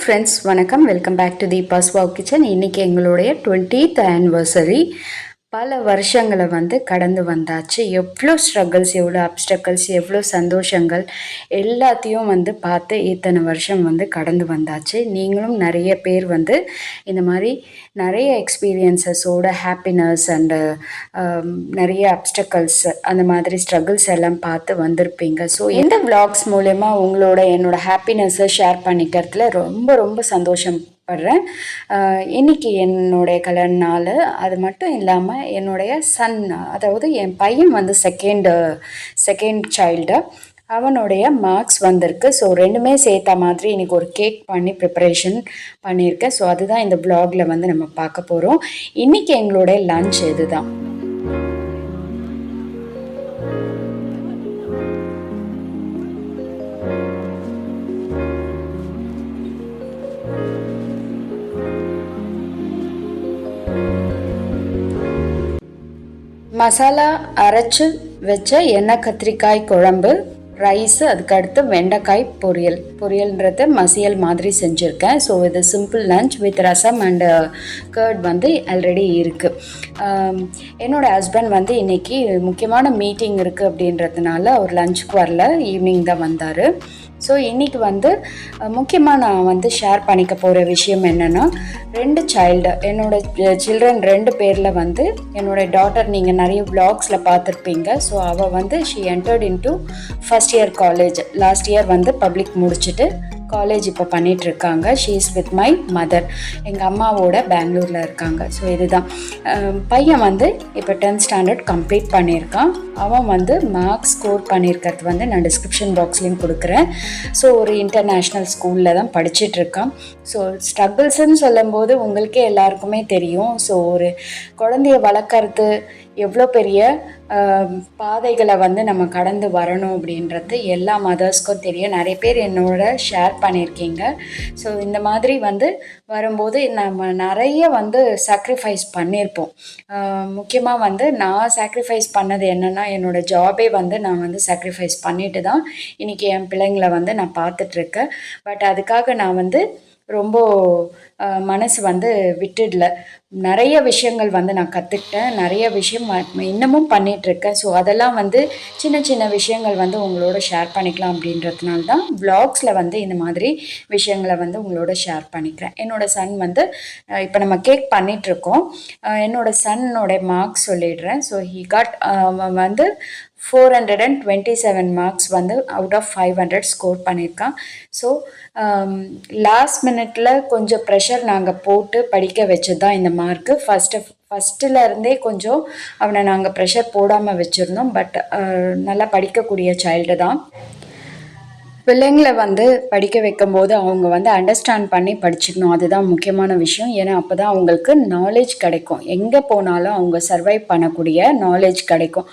Friends வணக்கம். Welcome back to Deepa's wow kitchen இன்றைக்கி எங்களுடைய டுவெண்ட்டீத் ஆனிவர்சரி பல வருஷங்களை வந்து கடந்து வந்தாச்சு. எவ்வளோ ஸ்ட்ரகிள்ஸ் எவ்வளோ அப்டக்கல்ஸ் எவ்வளோ சந்தோஷங்கள் எல்லாத்தையும் வந்து பார்த்து இத்தனை வருஷம் வந்து கடந்து வந்தாச்சு. நீங்களும் நிறைய பேர் வந்து இந்த மாதிரி நிறைய எக்ஸ்பீரியன்சஸோட ஹாப்பினஸ் அண்டு நிறைய அப்டக்கல்ஸ் அந்த மாதிரி ஸ்ட்ரகிள்ஸ் எல்லாம் பார்த்து வந்திருப்பீங்க. ஸோ எந்த விளாக்ஸ் மூலயமா உங்களோட என்னோட ஹாப்பினஸ்ஸை ஷேர் பண்ணிக்கிறதுல ரொம்ப ரொம்ப சந்தோஷம். படுறேன். இன்னைக்கு என்னுடைய கல்யாண நாள். அது மட்டும் இல்லாமல் என்னுடைய சன் அதாவது என் பையன் வந்து செகண்டு செகண்ட் சைல்டு அவனுடைய மார்க்ஸ் வந்திருக்கு. ஸோ ரெண்டுமே சேர்த்த மாதிரி இன்றைக்கி ஒரு கேக் பண்ணி ப்ரிப்பரேஷன் பண்ணியிருக்கேன். ஸோ அதுதான் இந்த ப்ளாகில் வந்து நம்ம பார்க்க போகிறோம் இன்னைக்கு எங்களுடைய லஞ்ச் இதுதான் மசாலா அரைச்சு வச்ச எண்ணெய் கத்திரிக்காய் குழம்பு ரைஸு அதுக்கடுத்து வெண்டைக்காய் பொரியல். பொரியல்ன்றது மசியல் மாதிரி செஞ்சுருக்கேன். ஸோ இது simple lunch with rasam and curd uh, வந்து ஆல்ரெடி இருக்குது என்னோடய ஹஸ்பண்ட் வந்து இன்றைக்கி முக்கியமான மீட்டிங் இருக்குது அப்படின்றதுனால அவர் லஞ்சுக்கு வரல. ஈவினிங் தான் வந்தார். ஸோ இன்றைக்கி வந்து முக்கியமாக நான் வந்து ஷேர் பண்ணிக்க போகிற விஷயம் என்னென்னா ரெண்டு சைல்டு என்னோட சில்ட்ரன் ரெண்டு பேரில் வந்து என்னோட டாட்டர் நீங்கள் நிறைய vlogsல பார்த்துருப்பீங்க. ஸோ அவள் வந்து she entered into first year college last year வந்து பப்ளிக் முடிச்சுட்டு காலேஜ் இப்போ பண்ணிகிட்ருக்காங்க she is with my mother எங்கள் அம்மாவோட பெங்களூரில் இருக்காங்க. ஸோ இதுதான். பையன் வந்து இப்போ டென்த் ஸ்டாண்டர்ட் கம்ப்ளீட் பண்ணியிருக்கான். அவன் வந்து மார்க்ஸ் ஸ்கோர் பண்ணியிருக்கிறது வந்து நான் டிஸ்கிரிப்ஷன் பாக்ஸ்லேயும் கொடுக்குறேன். ஸோ ஒரு இன்டர்நேஷ்னல் ஸ்கூலில் தான் படிச்சிட்ருக்கான் ஸோ ஸ்ட்ரகிள்ஸ்ன்னு சொல்லும்போது உங்களுக்கே எல்லாருக்குமே தெரியும். ஸோ ஒரு குழந்தைய வளர்க்குறது எவ்வளோ பெரிய பாதைகளை வந்து நம்ம கடந்து வரணும் அப்படின்றது எல்லா மதர்ஸ்க்கும் தெரியும். நிறைய பேர் என்னோட ஷேர் பண்ணியிருக்கீங்க. ஸோ இந்த மாதிரி வந்து வரும்போது நம்ம நிறைய வந்து சாக்ரிஃபைஸ் பண்ணியிருப்போம். முக்கியமாக வந்து நான் சாக்ரிஃபைஸ் பண்ணது என்னென்னா என்னோட ஜாபே வந்து நான் வந்து சாக்ரிஃபைஸ் பண்ணிட்டு தான் இன்றைக்கி என் பிள்ளைங்களை வந்து நான் பார்த்துட்ருக்கேன் பட் அதுக்காக நான் வந்து ரொம்ப மனசு வந்து விட்டுடல. நிறைய விஷயங்கள் வந்து நான் கற்றுக்கிட்டேன் நிறைய விஷயம் இன்னமும் பண்ணிகிட்ருக்கேன் ஸோ அதெல்லாம் வந்து சின்ன சின்ன விஷயங்கள் வந்து உங்களோட ஷேர் பண்ணிக்கலாம் அப்படின்றதுனால தான் வ்ளாக்ஸில் வந்து இந்த மாதிரி விஷயங்களை வந்து உங்களோட ஷேர் பண்ணிக்கிறேன். என்னோட சன் வந்து இப்போ நம்ம கேக் பண்ணிகிட்ருக்கோம் என்னோடய சன்னோட மார்க்ஸ் சொல்லிடுறேன். ஸோ ஹி காட் வந்து four hundred and twenty seven marks வந்து out of five hundred score பண்ணியிருக்கான். ஸோ லாஸ்ட் மினிட்ல கொஞ்சம் ப்ரெஷர் நாங்கள் போட்டு படிக்க வச்சது தான் இந்த மார்க்கு ஃபஸ்ட்டு ஃபஸ்ட்டில் இருந்தே கொஞ்சம் அவனை நாங்கள் ப்ரெஷர் போடாமல் வச்சுருந்தோம். பட் uh, நல்லா படிக்கக்கூடிய சைல்டு தான். பிள்ளைங்களை வந்து படிக்க வைக்கும்போது அவங்க வந்து அண்டர்ஸ்டாண்ட் பண்ணி படிச்சுக்கணும். அதுதான் முக்கியமான விஷயம். ஏன்னா அப்போ தான் அவங்களுக்கு நாலேஜ் கிடைக்கும். எங்கே போனாலும் அவங்க சர்வைவ் பண்ணக்கூடிய நாலேஜ் கிடைக்கும்.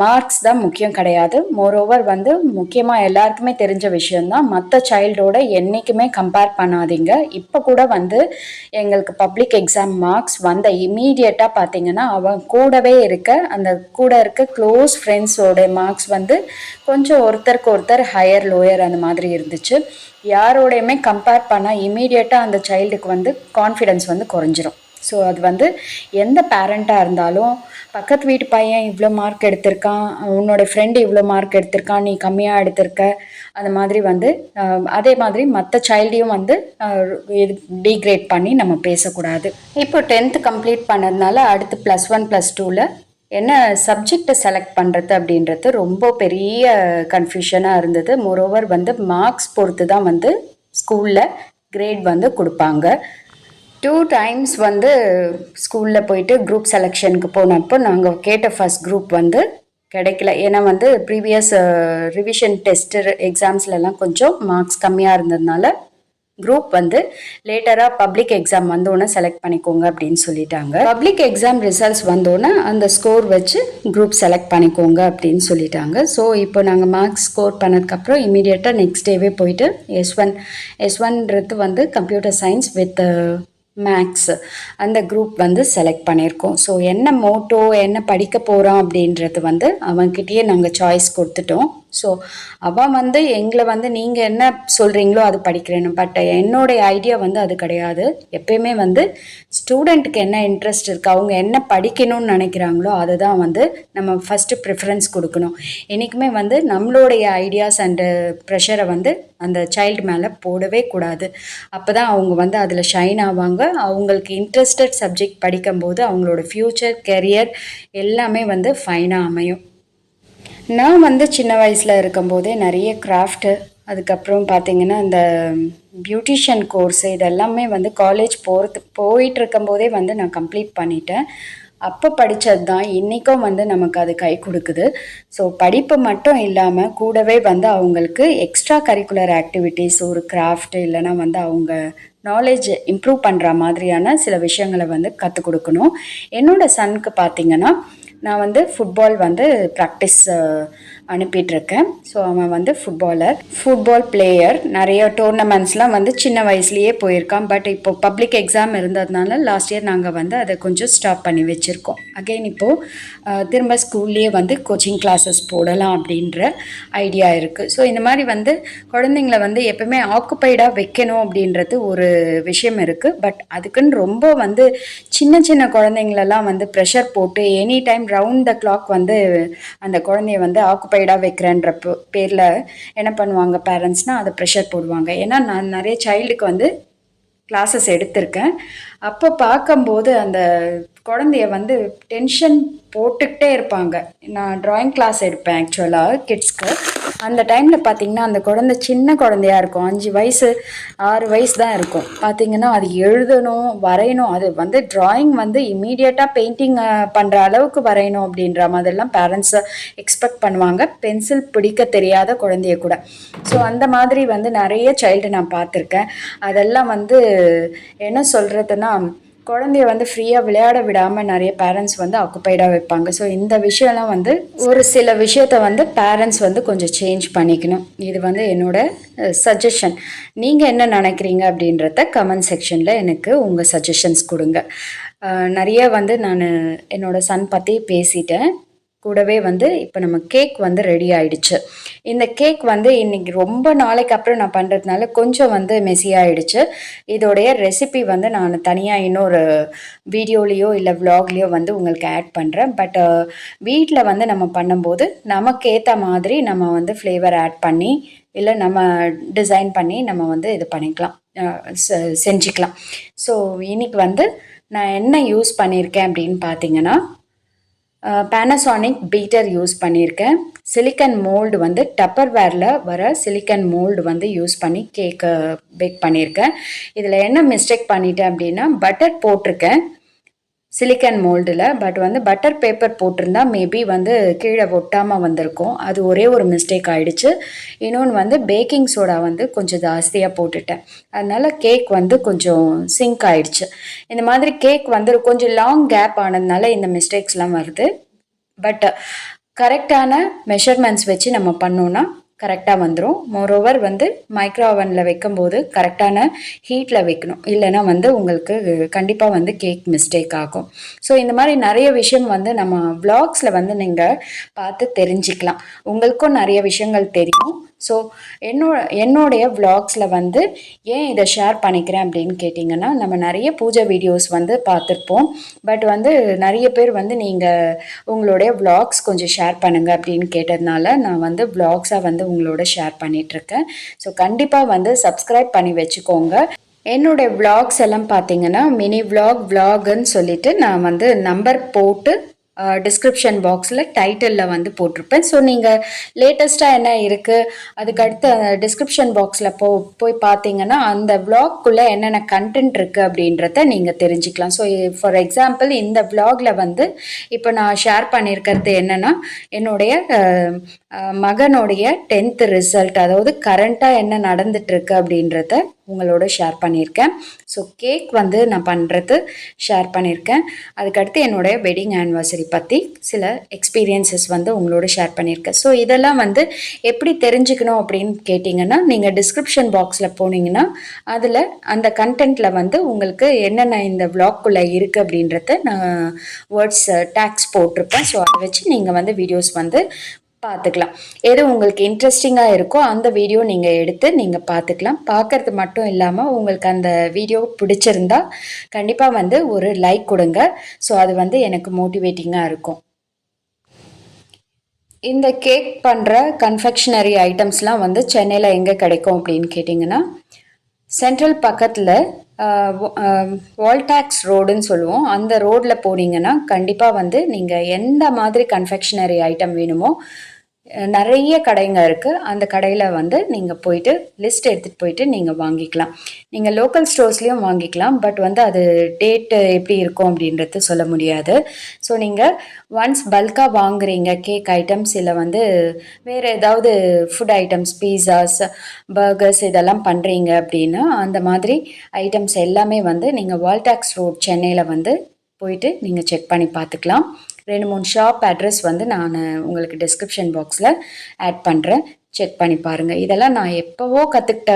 மார்க்ஸ் தான் முக்கியம் கிடையாது. மோரோவர் வந்து முக்கியமாக எல்லாருக்குமே தெரிஞ்ச விஷயம்தான் மற்ற சைல்டோட என்றைக்குமே கம்பேர் பண்ணாதீங்க. இப்போ கூட வந்து எங்களுக்கு பப்ளிக் எக்ஸாம் மார்க்ஸ் வந்த இமீடியட்டாக பார்த்தீங்கன்னா அவன் கூடவே இருக்க அந்த கூட இருக்க க்ளோஸ் ஃப்ரெண்ட்ஸோட மார்க்ஸ் வந்து கொஞ்சம் ஒருத்தருக்கு ஒருத்தர் ஹையர் லோயர் அந்த மாதிரி இருந்துச்சு. யாரோடையுமே கம்பேர் பண்ணால் இமீடியட்டாக அந்த சைல்டுக்கு வந்து கான்ஃபிடென்ஸ் வந்து குறைஞ்சிரும். ஸோ அது வந்து எந்த பேரண்ட்டாக இருந்தாலும் பக்கத்து வீட்டு பையன் இவ்வளோ மார்க் எடுத்திருக்கான் உன்னோட ஃப்ரெண்டு இவ்வளோ மார்க் எடுத்திருக்கான் நீ கம்மியாக எடுத்திருக்க அந்த மாதிரி வந்து அதே மாதிரி மற்ற சைல்டையும் வந்து இது டீக்ரேட் பண்ணி நம்ம பேசக்கூடாது. இப்போ டென்த்து கம்ப்ளீட் பண்ணதுனால அடுத்து ப்ளஸ் ஒன் ப்ளஸ் டூவில் என்ன சப்ஜெக்டை செலக்ட் பண்ணுறது அப்படின்றது ரொம்ப பெரிய கன்ஃபியூஷனாக இருந்தது. மோரோவர் வந்து மார்க்ஸ் பொறுத்து தான் வந்து ஸ்கூலில் கிரேட் வந்து கொடுப்பாங்க. டூ டைம்ஸ் வந்து ஸ்கூலில் போயிட்டு குரூப் செலெக்ஷனுக்கு போனப்போ நாங்கள் கேட்ட ஃபர்ஸ்ட் குரூப் வந்து கிடைக்கல. ஏன்னா வந்து ப்ரீவியஸ் ரிவிஷன் டெஸ்ட்டு எக்ஸாம்ஸ்லலாம் கொஞ்சம் மார்க்ஸ் கம்மியாக இருந்ததுனால குரூப் வந்து லேட்டராக பப்ளிக் எக்ஸாம் வந்தோடனே செலக்ட் பண்ணிக்கோங்க அப்படின்னு சொல்லிட்டாங்க. பப்ளிக் எக்ஸாம் ரிசல்ட்ஸ் வந்தோடனே அந்த ஸ்கோர் வச்சு குரூப் செலக்ட் பண்ணிக்கோங்க அப்படின்னு சொல்லிட்டாங்க. ஸோ இப்போ நாங்கள் மார்க்ஸ் ஸ்கோர் பண்ணதுக்கப்புறம் இமீடியட்டாக நெக்ஸ்ட் டேவே போயிட்டு எஸ் ஒன் எஸ் ஒன்றது வந்து கம்ப்யூட்டர் சயின்ஸ் வித் மேக்ஸ் அந்த குரூப் வந்து செலக்ட் பண்ணியிருக்கோம். ஸோ என்ன மோட்டோ என்ன படிக்க போகிறோம் அப்படின்றது வந்து அவன்கிட்டயே நாங்கள் சாய்ஸ் கொடுத்துட்டோம். ஸோ அவன் வந்து எங்களை வந்து நீங்கள் என்ன சொல்கிறீங்களோ அது படிக்கிறேன்னு. பட் என்னுடைய ஐடியா வந்து அது கிடையாது. எப்பயுமே வந்து ஸ்டூடெண்ட்டுக்கு என்ன இன்ட்ரெஸ்ட் இருக்குது அவங்க என்ன படிக்கணும்னு நினைக்கிறாங்களோ அதுதான் வந்து நம்ம ஃபஸ்ட்டு ப்ரிஃபரன்ஸ் கொடுக்கணும். என்றைக்குமே வந்து நம்மளுடைய ஐடியாஸ் அண்டு ப்ரெஷரை வந்து அந்த சைல்டு மேலே போடவே கூடாது. அப்போ தான் அவங்க வந்து அதில் ஷைன் ஆவாங்க. அவங்களுக்கு இன்ட்ரெஸ்டட் சப்ஜெக்ட் படிக்கும்போது அவங்களோட ஃப்யூச்சர் கெரியர் எல்லாமே வந்து ஃபைனாக அமையும். நான் வந்து சின்ன வயசில் இருக்கும்போதே நிறைய கிராஃப்ட்டு அதுக்கப்புறம் பார்த்தீங்கன்னா இந்த பியூட்டிஷியன் கோர்ஸ் இதெல்லாமே வந்து காலேஜ் போகிறது போயிட்டு இருக்கும்போதே வந்து நான் கம்ப்ளீட் பண்ணிட்டேன். அப்போ படித்தது தான் இன்றைக்கும் வந்து நமக்கு அது கை கொடுக்குது. ஸோ படிப்பு மட்டும் இல்லாமல் கூடவே வந்து அவங்களுக்கு எக்ஸ்ட்ரா கரிக்குலர் ஆக்டிவிட்டீஸ் ஒரு கிராஃப்ட் இல்லைனா வந்து அவங்க நாலேஜ் இம்ப்ரூவ் பண்ணுற மாதிரியான சில விஷயங்களை வந்து கற்றுக் கொடுக்கணும். என்னோடய சனுக்கு பார்த்தீங்கன்னா நான் வந்து ஃபுட்பால் வந்து ப்ராக்டிஸ் அனுப்பிட்டுருக்கேன். ஸோ அவன் வந்து ஃபுட்பாலர் ஃபுட்பால் பிளேயர் நிறைய டோர்னமெண்ட்ஸ்லாம் வந்து சின்ன வயசுலேயே போயிருக்கான். பட் இப்போ பப்ளிக் எக்ஸாம் இருந்ததுனால லாஸ்ட் இயர் நாங்கள் வந்து அதை கொஞ்சம் ஸ்டாப் பண்ணி வச்சுருக்கோம். அகெயின் இப்போது திரும்ப ஸ்கூல்லேயே வந்து கோச்சிங் கிளாஸஸ் போடலாம் அப்படின்ற ஐடியா இருக்குது ஸோ இந்த மாதிரி வந்து குழந்தைங்கள வந்து எப்பவுமே ஆக்குப்பைடாக வைக்கணும் அப்படின்றது ஒரு விஷயம் இருக்குது பட் அதுக்குன்னு ரொம்ப வந்து சின்ன சின்ன குழந்தைங்களெல்லாம் வந்து ப்ரெஷர் போட்டு any time round the clock வந்து அந்த குழந்தைய வந்து ஆக்குப்பைடாக வைக்கிறேன்ற பேரில் என்ன பண்ணுவாங்க பேரண்ட்ஸ்னால் அதை ப்ரெஷர் போடுவாங்க. ஏன்னா நான் நிறைய சைல்டுக்கு வந்து கிளாஸஸ் எடுத்திருக்கேன். அப்போ பார்க்கும்போது அந்த குழந்தைய வந்து டென்ஷன் போட்டுக்கிட்டே இருப்பாங்க. நான் ட்ராயிங் கிளாஸ் எடுப்பேன் ஆக்சுவலாக கிட்ஸ்க்கு அந்த டைமில் பார்த்தீங்கன்னா அந்த குழந்தை சின்ன குழந்தையா இருக்கும். அஞ்சு வயசு ஆறு வயசு தான் இருக்கும். பார்த்தீங்கன்னா அது எழுதணும் வரையணும். அது வந்து ட்ராயிங் வந்து இமீடியட்டாக பெயிண்டிங் பண்ணுற அளவுக்கு வரையணும் அப்படின்ற மாதிரிலாம் பேரண்ட்ஸை எக்ஸ்பெக்ட் பண்ணுவாங்க. பென்சில் பிடிக்க தெரியாத குழந்தைய கூட. ஸோ அந்த மாதிரி வந்து நிறைய சைல்டு நான் பார்த்துருக்கேன். அதெல்லாம் வந்து என்ன சொல்கிறதுனா குழந்தைய வந்து ஃப்ரீயாக விளையாட விடாமல் நிறைய பேரண்ட்ஸ் வந்து ஆக்குப்பைடாக வைப்பாங்க. ஸோ இந்த விஷயம்லாம் வந்து ஒரு சில விஷயத்த வந்து பேரண்ட்ஸ் வந்து கொஞ்சம் சேஞ்ச் பண்ணிக்கணும். இது வந்து என்னோட சஜஷன் நீங்கள் என்ன நினைக்கிறீங்க அப்படின்றத கமெண்ட் செக்ஷனில் எனக்கு உங்கள் சஜஷன்ஸ் கொடுங்க. நிறைய வந்து நான் என்னோட சன் பற்றி பேசிட்டேன். கூடவே வந்து இப்போ நம்ம கேக் வந்து ரெடி ஆயிடுச்சு. இந்த கேக் வந்து இன்னைக்கு ரொம்ப நாளைக்கு அப்புறம் நான் பண்ணுறதுனால கொஞ்சம் வந்து மெஸி ஆயிடுச்சு. இதோடைய ரெசிபி வந்து நான் தனியாக இன்னொரு வீடியோலேயோ இல்லை விலாக்லேயோ வந்து உங்களுக்கு ஆட் பண்ணுறேன் பட் வீட்டில் வந்து நம்ம பண்ணும்போது நமக்கு ஏற்ற மாதிரி நம்ம வந்து ஃப்ளேவர் ஆட் பண்ணி இல்லை நம்ம டிசைன் பண்ணி நம்ம வந்து இது பண்ணிக்கலாம். செ- செஞ்சுக்கலாம். ஸோ இன்னைக்கு வந்து நான் என்ன யூஸ் பண்ணியிருக்கேன் அப்படின்னு பார்த்தீங்கன்னா பேனசானிக் பீட்டர் யூஸ் பண்ணியிருக்கேன் சிலிக்கன் மோல்டு வந்து டப்பர்வேரில் வர சிலிக்கன் மோல்டு வந்து யூஸ் பண்ணி கேக்கை பேக் பண்ணியிருக்கேன் இதில் என்ன மிஸ்டேக் பண்ணிட்டேன் அப்படின்னா பட்டர் போட்டிருக்கேன். சிலிக்கன் மோல்டில் பட் வந்து பட்டர் பேப்பர் போட்டிருந்தா மேபி வந்து கீழே ஒட்டாமல் வந்திருக்கும். அது ஒரே ஒரு மிஸ்டேக் ஆகிடுச்சு இன்னொன்று வந்து பேக்கிங் சோடா வந்து கொஞ்சம் ஜாஸ்தியாக போட்டுட்டேன். அதனால் கேக் வந்து கொஞ்சம் சிங்க் ஆயிடுச்சு. இந்த மாதிரி கேக் வந்து கொஞ்சம் லாங் கேப் ஆனதுனால இந்த மிஸ்டேக்ஸ்லாம் வருது. பட் கரெக்டான மெஷர்மெண்ட்ஸ் வச்சு நம்ம பண்ணோன்னா கரெக்டாக வந்துடும் மோரோவர் வந்து மைக்ரோ ஓவனில் வைக்கும்போது கரெக்டான ஹீட்டில் வைக்கணும். இல்லைன்னா வந்து உங்களுக்கு கண்டிப்பாக வந்து கேக் மிஸ்டேக் ஆகும். ஸோ இந்த மாதிரி நிறைய விஷயம் வந்து நம்ம வ்ளாக்ஸில் வந்து நீங்கள் பார்த்து தெரிஞ்சுக்கலாம். உங்களுக்கும் நிறைய விஷயங்கள் தெரியும். ஸோ என்னோட என்னுடைய விளாக்ஸில் வந்து ஏன் இதை ஷேர் பண்ணிக்கிறேன் அப்படின்னு கேட்டிங்கன்னா நம்ம நிறைய பூஜை வீடியோஸ் வந்து பார்த்துருப்போம். பட் வந்து நிறைய பேர் வந்து நீங்கள் உங்களுடைய விளாக்ஸ் கொஞ்சம் ஷேர் பண்ணுங்கள் அப்படின்னு கேட்டதுனால நான் வந்து விளாக்ஸாக வந்து உங்களோட ஷேர் பண்ணிகிட்ருக்கேன் ஸோ கண்டிப்பாக வந்து சப்ஸ்கிரைப் பண்ணி வச்சுக்கோங்க. என்னுடைய விளாக்ஸ் எல்லாம் பார்த்தீங்கன்னா மினி விளாக் விளாகுன்னு சொல்லிட்டு நான் வந்து நம்பர் போட்டு டிஸ்கிரிப்ஷன் பாக்ஸில் டைட்டிலில் வந்து போட்டிருப்பேன். ஸோ நீங்கள் லேட்டஸ்ட்டாக என்ன இருக்குது அதுக்கடுத்து டிஸ்கிரிப்ஷன் பாக்ஸில் போ போய் பார்த்தீங்கன்னா அந்த vlog-குள்ள என்னென்ன கண்டென்ட் இருக்குது அப்படின்றத நீங்கள் தெரிஞ்சுக்கலாம். ஸோ ஃபார் எக்ஸாம்பிள் இந்த vlog-ல வந்து இப்போ நான் ஷேர் பண்ணியிருக்கிறது என்னென்னா என்னுடைய மகனுடைய டென்த்து ரிசல்ட் அதாவது கரண்ட்டாக என்ன நடந்துட்டுருக்கு அப்படின்றத உங்களோட ஷேர் பண்ணியிருக்கேன். ஸோ கேக் வந்து நான் பண்ணுறது ஷேர் பண்ணியிருக்கேன். அதுக்கடுத்து என்னுடைய வெட்டிங் ஆனிவர்சரி பற்றி சில எக்ஸ்பீரியன்சஸ் வந்து உங்களோட ஷேர் பண்ணியிருக்கேன். ஸோ இதெல்லாம் வந்து எப்படி தெரிஞ்சுக்கணும் அப்படின்னு கேட்டிங்கன்னா நீங்கள் டிஸ்கிரிப்ஷன் பாக்ஸில் போனீங்கன்னா அதில் அந்த கண்டென்ட்டில் வந்து உங்களுக்கு என்னென்ன இந்த விளாக்குள்ளே இருக்குது அப்படின்றத நான் வேர்ட்ஸ் டேக்ஸ் uh, போட்டிருப்பேன். ஸோ அதை வச்சு நீங்கள் வந்து வீடியோஸ் வந்து பார்த்துக்கலாம். எது உங்களுக்கு இன்ட்ரெஸ்டிங்காக இருக்கோ அந்த வீடியோ நீங்கள் எடுத்து நீங்கள் பார்த்துக்கலாம். பார்க்கறது மட்டும் இல்லாமல் உங்களுக்கு அந்த வீடியோ பிடிச்சிருந்தா கண்டிப்பாக வந்து ஒரு லைக் கொடுங்க. ஸோ அது வந்து எனக்கு மோட்டிவேட்டிங்காக இருக்கும். இந்த கேக் பண்ணுற கன்ஃபெக்ஷனரி ஐட்டம்ஸ்லாம் வந்து சென்னையில் எங்கே கிடைக்கும் அப்படின்னு கேட்டிங்கன்னா சென்ட்ரல் பக்கத்தில் வால்டாக்ஸ் ரோடுன்னு சொல்லுவோம். அந்த ரோட்டில் போனீங்கன்னா கண்டிப்பாக வந்து நீங்கள் எந்த மாதிரி கன்ஃபெக்ஷனரி ஐட்டம் வேணுமோ நிறைய கடைங்க இருக்குது அந்த கடையில் வந்து நீங்கள் போயிட்டு லிஸ்ட் எடுத்துகிட்டு போயிட்டு நீங்கள் வாங்கிக்கலாம். நீங்கள் லோக்கல் ஸ்டோர்ஸ்லேயும் வாங்கிக்கலாம். பட் வந்து அது டேட்டு எப்படி இருக்கும் அப்படின்றது சொல்ல முடியாது. ஸோ நீங்கள் ஒன்ஸ் பல்காக வாங்குறீங்க கேக் ஐட்டம்ஸ் இல்லை வந்து வேறு ஏதாவது ஃபுட் ஐட்டம்ஸ் பீஸாஸ் பர்கர்ஸ் இதெல்லாம் பண்ணுறீங்க அப்படின்னா அந்த மாதிரி ஐட்டம்ஸ் எல்லாமே வந்து நீங்கள் வால்டாக்ஸ் ரோட் சென்னையில் வந்து போயிட்டு நீங்கள் செக் பண்ணி பார்த்துக்கலாம். ரெண்டு மூணு ஷாப் அட்ரஸ் வந்து நான் உங்களுக்கு டிஸ்கிரிப்ஷன் பாக்ஸில் ஆட் பண்ணுறேன் செக் பண்ணி பாருங்கள் இதெல்லாம் நான் எப்போவோ கற்றுக்கிட்ட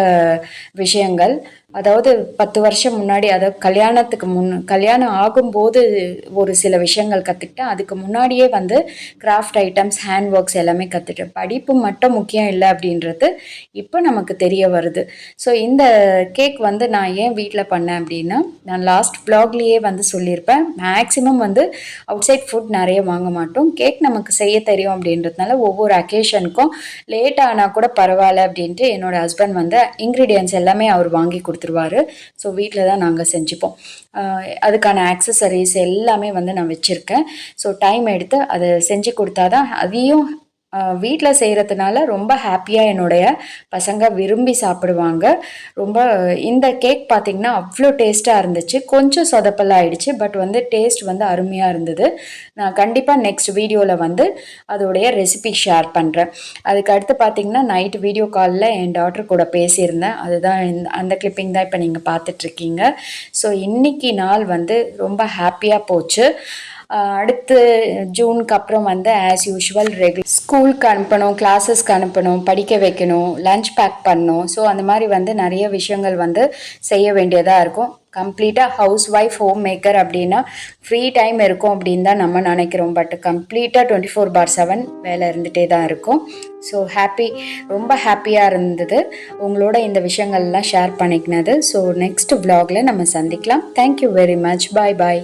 விஷயங்கள். அதாவது பத்து வருஷம் முன்னாடி அதாவது கல்யாணத்துக்கு முன் கல்யாணம் ஆகும்போது ஒரு சில விஷயங்கள் கற்றுக்கிட்டேன் அதுக்கு முன்னாடியே வந்து கிராஃப்ட் ஐட்டம்ஸ் ஹேண்ட் ஒர்க்ஸ் எல்லாமே கற்றுட்டேன் படிப்பு மட்டும் முக்கியம் இல்லை அப்படின்றது இப்போ நமக்கு தெரிய வருது. ஸோ இந்த கேக் வந்து நான் ஏன் வீட்டில் பண்ணேன் அப்படின்னா நான் லாஸ்ட் ப்ளாக்லேயே வந்து சொல்லியிருப்பேன். மேக்ஸிமம் வந்து அவுட் சைட் ஃபுட் நிறைய வாங்க மாட்டோம். கேக் நமக்கு செய்ய தெரியும் அப்படின்றதுனால ஒவ்வொரு அக்கேஷனுக்கும் லேட் ஆனால் கூட பரவாயில்ல அப்படின்ட்டு என்னோட ஹஸ்பண்ட் வந்து இன்க்ரீடியன்ஸ் எல்லாமே அவர் வாங்கி கொடுத்துருவாரு. ஸோ வீட்டில் தான் நாங்கள் செஞ்சுப்போம். அதுக்கான ஆக்சசரிஸ் எல்லாமே வந்து நான் வச்சுருக்கேன். ஸோ டைம் எடுத்து அதை செஞ்சு கொடுத்தா தான் அதையும் வீட்டில் செய்கிறதுனால ரொம்ப ஹாப்பியாக என்னுடைய பசங்க விரும்பி சாப்பிடுவாங்க. ரொம்ப இந்த கேக் பார்த்திங்கன்னா அவ்வளோ டேஸ்ட்டாக இருந்துச்சு. கொஞ்சம் சொதப்பல் ஆயிடுச்சு. பட் வந்து டேஸ்ட் வந்து அருமையாக இருந்தது. நான் கண்டிப்பாக நெக்ஸ்ட் வீடியோவில் வந்து அதோடைய ரெசிபி ஷேர் பண்ணுறேன் அதுக்கு அடுத்து பார்த்திங்கன்னா நைட் வீடியோ காலில் என் டாக்டர் கூட பேசியிருந்தேன். அதுதான் இந்த- அந்த கிளிப்பிங் தான் இப்போ நீங்கள் பார்த்துட்ருக்கீங்க ஸோ இன்னைக்கு நாள் வந்து ரொம்ப ஹாப்பியாக போச்சு. அடுத்து ஜூனுக்கு அப்புறம் வந்து ஆஸ் யூஷுவல் ரெகுலர் ஸ்கூலுக்கு அனுப்பணும் கிளாஸஸ்க்கு அனுப்பணும் படிக்க வைக்கணும் லஞ்ச் பேக் பண்ணணும். ஸோ அந்த மாதிரி வந்து நிறைய விஷயங்கள் வந்து செய்ய வேண்டியதாக இருக்கும். கம்ப்ளீட்டாக ஹவுஸ் ஒய்ஃப் ஹோம் மேக்கர் அப்படின்னா ஃப்ரீ டைம் இருக்கும் அப்படின்னு தான் நம்ம நினைக்கிறோம். பட் கம்ப்ளீட்டாக டுவெண்ட்டி ஃபோர் பார் செவன் வேலை இருந்துகிட்டே தான் இருக்கும். ஸோ ஹாப்பி ரொம்ப ஹாப்பியாக இருந்தது. உங்களோட இந்த விஷயங்கள்லாம் ஷேர் பண்ணிக்கினது. ஸோ நெக்ஸ்ட் vlogல நம்ம சந்திக்கலாம். Thank you very much bye bye